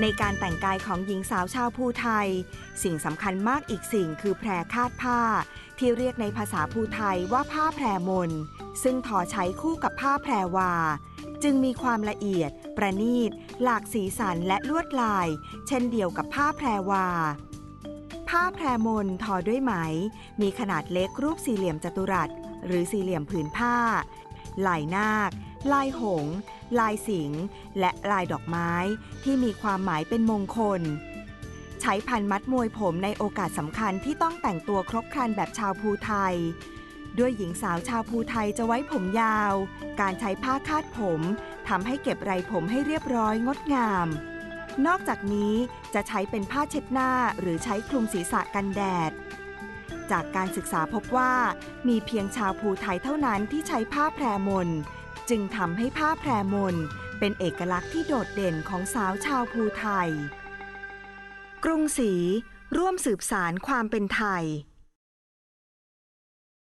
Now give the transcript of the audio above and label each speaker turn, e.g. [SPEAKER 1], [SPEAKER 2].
[SPEAKER 1] ในการแต่งกายของหญิงสาวชาวภูไทย สิ่งสำคัญมากอีกสิ่งคือแพรคาดผ้า ที่เรียกในภาษาภูไทยว่าผ้าแพรมน ซึ่งทอใช้คู่กับผ้าแพรวา จึงมีความละเอียด ประณีต หลากสีสันและลวดลาย เช่นเดียวกับผ้าแพรวา ผ้าแพรมนทอด้วยไหม มีขนาดเล็กรูปสี่เหลี่ยมจัตุรัส หรือสี่เหลี่ยมผืนผ้า ลายนาค ลายหง ลายสิง และลายดอกไม้ที่มีความหมายเป็นมงคล ใช้พันมัดมวยผมในโอกาสสำคัญที่ต้องแต่งตัวครบครันแบบชาวภูไทย ด้วยหญิงสาวชาวภูไทยจะไว้ผมยาว การใช้ผ้าคาดผมทำให้เก็บไรผมให้เรียบร้อยงดงาม นอกจากนี้จะใช้เป็นผ้าเช็ดหน้าหรือใช้คลุมศีรษะกันแดดจากการศึกษาพบว่า มีเพียงชาวภูไทยเท่านั้นที่ใช้ผ้าแพรมน จึงทำให้ผ้าแพรมนเป็นเอกลักษณ์ที่โดดเด่นของสาวชาวภูไทย กรุงศรีร่วมสืบสารความเป็นไทย